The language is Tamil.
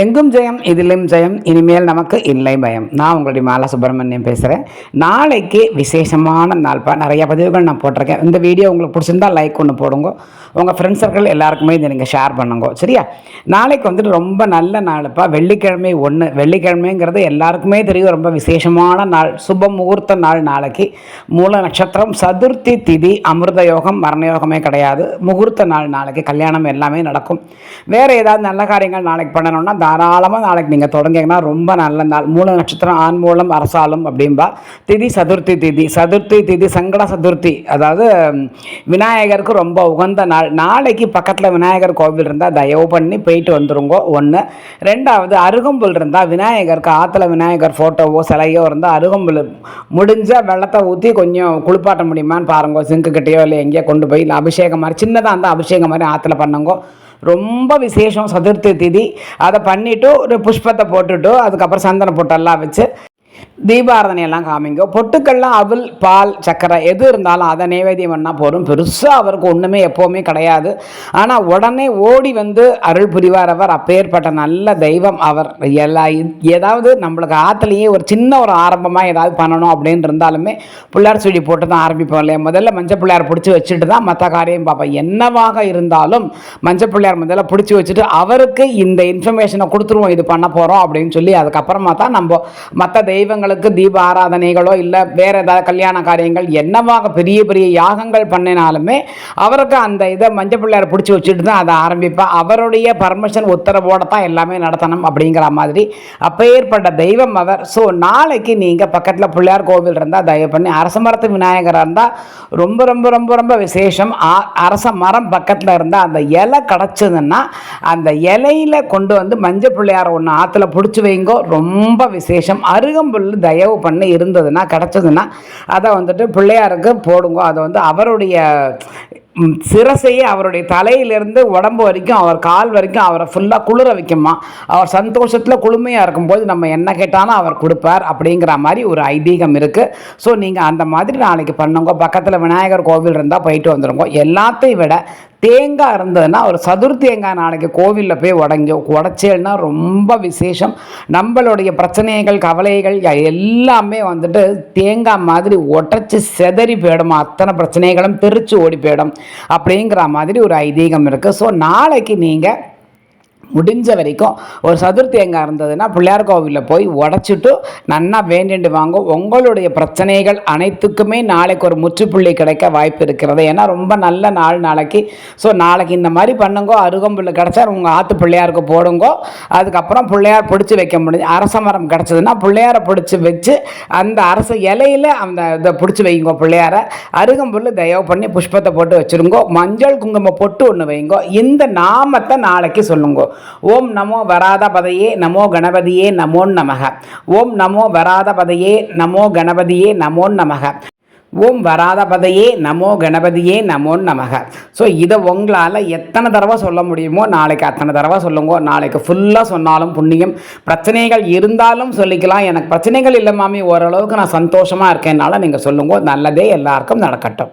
எங்கும் ஜெயம் இதிலும் ஜெயம் இனிமேல் நமக்கு இல்லை பயம். நான் உங்களுடைய மாலா சுப்பிரமணியம் பேசுகிறேன் நாளைக்கு விசேஷமான நாள்ப்பா நிறைய பதிவுகள் நான் போட்டிருக்கேன். இந்த வீடியோ உங்களுக்கு பிடிச்சிருந்தா லைக் ஒன்று போடுங்க. உங்கள் ஃப்ரெண்ட்ஸ் சர்க்கிள் எல்லாருக்குமே இதை நீங்கள் ஷேர் பண்ணுங்க. சரியா? நாளைக்கு வந்துட்டு ரொம்ப நல்ல நாளுப்பா. வெள்ளிக்கிழமை ஒன்று வெள்ளிக்கிழமைங்கிறது எல்லாருக்குமே தெரியும். ரொம்ப விசேஷமான நாள். சுப முகூர்த்த நாள் நாளைக்கு. மூல நட்சத்திரம் சதுர்த்தி திதி அமிர்த யோகம் மரண யோகமே கிடையாது. முகூர்த்த நாள் நாளைக்கு கல்யாணம் எல்லாமே நடக்கும். வேறு ஏதாவது நல்ல காரியங்கள் நாளைக்கு பண்ணணும்னா தாராளமாக நாளைக்கு நீங்கள் தொடங்கிங்கன்னா ரொம்ப நல்ல நாள். மூல நட்சத்திரம் ஆண் மூலம் அரசாலும் அப்படின்பா திதி சதுர்த்தி திதி. சதுர்த்தி திதி சங்கட சதுர்த்தி. அதாவது விநாயகருக்கு ரொம்ப உகந்த நாள். நாளைக்கு பக்கத்தில் விநாயகர் கோவில் இருந்தால் தயவு பண்ணி போயிட்டு வந்துருங்கோ. ஒன்று ரெண்டாவது அருகம்புல் இருந்தால் விநாயகருக்கு ஆற்றுல விநாயகர் ஃபோட்டோவோ சிலையோ இருந்தால் அருகம்புல் முடிஞ்சால் வெள்ளத்தை ஊற்றி கொஞ்சம் குளிப்பாட்ட முடியுமான்னு பாருங்க. சிங்கு கிட்டேயோ இல்லை எங்கேயோ கொண்டு போய் இல்லை அபிஷேகம் மாதிரி சின்னதாக இருந்தால் அபிஷேகம் மாதிரி ஆற்றுல பண்ணுங்கோ. ரொம்ப விசேஷம் சதுர்த்தி திதி. அதை பண்ணிவிட்டு ஒரு புஷ்பத்தை போட்டுட்டு அதுக்கப்புறம் சந்தன பொட்டெல்லாம் வச்சு தீபாரதனையெல்லாம் காமிங்க. பொட்டுக்கள்லாம் அவில் பால் சர்க்கரை எது இருந்தாலும் அதை நைவேத்தியம் பண்ணால் போதும். பெருசாக அவருக்கு ஒன்றுமே எப்போவுமே கிடையாது. ஆனால் உடனே ஓடி வந்து அருள் புரிவார் அவர் அப்பேற்பட்ட நல்ல தெய்வம் அவர். எல்லா ஏதாவது நம்மளுக்கு ஆற்றுலையே ஒரு சின்ன ஒரு ஆரம்பமாக ஏதாவது பண்ணணும் அப்படின்னு இருந்தாலுமே பிள்ளையார் சுழி போட்டு தான் ஆரம்பிப்போம் இல்லையா? முதல்ல மஞ்சள் பிள்ளையார் பிடிச்சி வச்சுட்டு தான் மற்ற காரியம் பார்ப்பேன் என்னவாக இருந்தாலும் மஞ்சள் பிள்ளையார் முதல்ல பிடிச்சி வச்சுட்டு அவருக்கு இந்த இன்ஃபர்மேஷனை கொடுத்துருவோம் இது பண்ண போகிறோம் அப்படின்னு சொல்லி அதுக்கப்புறமா தான் நம்ம மற்ற தெய்வங்களுக்கு தீப ஆராதனைகளோ இல்லை வேறு ஏதாவது கல்யாண காரியங்கள் என்னவாக பெரிய பெரிய யாகங்கள் பண்ணினாலுமே அவருக்கு அந்த இதை மஞ்சள் பிள்ளையார் பிடிச்சி வச்சுட்டு தான் அதை ஆரம்பிப்பேன் அவருடைய பர்மிஷன் உத்தரவோடு தான் எல்லாமே நடத்தணும் அப்படிங்கிற மாதிரி அப்பேற்பட்ட தெய்வம் அவர். ஸோ நாளைக்கு நீங்கள் பக்கத்தில் பிள்ளையார் கோவில் இருந்தால் தயவு பண்ணி அரச மரத்து விநாயகராக இருந்தால் ரொம்ப ரொம்ப ரொம்ப ரொம்ப விசேஷம். அரச மரம் பக்கத்தில் இருந்தால் அந்த இலை கிடச்சதுன்னா அந்த இலையில கொண்டு வந்து மஞ்சள் பிள்ளையார் ஒன்று ஆற்றுல பிடிச்சி வைங்கோ. ரொம்ப விசேஷம். அருகம்புல் தயவு பண்ணி இருந்ததுன்னா கிடச்சதுன்னா அதை வந்துட்டு பிள்ளையாருக்கு போடுங்க. அதை வந்து அவருடைய சிரசையே அவருடைய தலையிலிருந்து உடம்பு வரைக்கும் அவர் கால் வரைக்கும் அவரை ஃபுல்லாக குளிர வைக்குமா? அவர் சந்தோஷத்தில் குளுமையாக இருக்கும்போது நம்ம என்ன கேட்டாலும் அவர் கொடுப்பார் அப்படிங்கிற மாதிரி ஒரு ஐதீகம் இருக்குது ஸோ நீங்கள் அந்த மாதிரி நாளைக்கு பண்ணுங்க. பக்கத்தில் விநாயகர் கோவில் இருந்தால் போயிட்டு வந்துடுங்க எல்லாத்தையும் விட தேங்காய் இருந்ததுன்னா ஒரு சதுர் தேங்காய் நாளைக்கு கோவிலில் போய் உடங்கி உடச்சேன்னா ரொம்ப விசேஷம். நம்மளுடைய பிரச்சனைகள் கவலைகள் எல்லாமே வந்துட்டு தேங்காய் மாதிரி உடச்சி செதறி போயிடும். அத்தனை பிரச்சனைகளும் தெரிச்சு ஓடி போயிடும். அப்படிங்கிற மாதிரி ஒரு ஐதீகம் இருக்குது ஸோ நாளைக்கு நீங்கள் முடிஞ்ச வரைக்கும் ஒரு சதுர்த்தி எங்கே இருந்ததுன்னா பிள்ளையார் கோவிலில் போய் உடச்சிட்டு நன்னா வேண்டிட்டு வாங்க. உங்களுடைய பிரச்சனைகள் அனைத்துக்குமே நாளைக்கு ஒரு முற்றுப்புள்ளி கிடைக்க வாய்ப்பு இருக்கிறது. ஏன்னா ரொம்ப நல்ல நாள் நாளைக்கு. ஸோ நாளைக்கு இந்த மாதிரி பண்ணுங்கோ. அருகம்புல் கிடச்சா உங்கள் ஆற்று பிள்ளையாருக்கு போடுங்கோ. அதுக்கப்புறம் பிள்ளையார் பிடிச்சி வைக்க முடிஞ்சு. அரச மரம் கிடச்சதுன்னா பிள்ளையாரை பிடிச்சி வச்சு அந்த அரச இலையில அந்த இதை பிடிச்சி வைங்க பிள்ளையாரை. அருகம்புல் தயவு பண்ணி புஷ்பத்தை போட்டு வச்சுருங்கோ. மஞ்சள் குங்குமம் பொட்டு ஒன்று வைங்கோ. இந்த நாமத்தை நாளைக்கு சொல்லுங்கோ. ஓம் நமோ வராத பதையே நமோ கணபதியே நமோன் நமக. ஓம் நமோ வராத பதையே நமோ கணபதியே நமோன் நமக. ஓம் வராத பதையே நமோ கணபதியே நமோன் நமக. ஸோ இதை உங்களால் எத்தனை தடவை சொல்ல முடியுமோ நாளைக்கு அத்தனை தடவை சொல்லுங்க. நாளைக்கு ஃபுல்லாக சொன்னாலும் புண்ணியம். பிரச்சனைகள் இருந்தாலும் சொல்லிக்கலாம். எனக்கு பிரச்சனைகள் இல்லை மாமி. ஓரளவுக்கு நான் சந்தோஷமாக இருக்கேன்னால நீங்கள் சொல்லுங்க. நல்லதே எல்லாருக்கும் நடக்கட்டும்.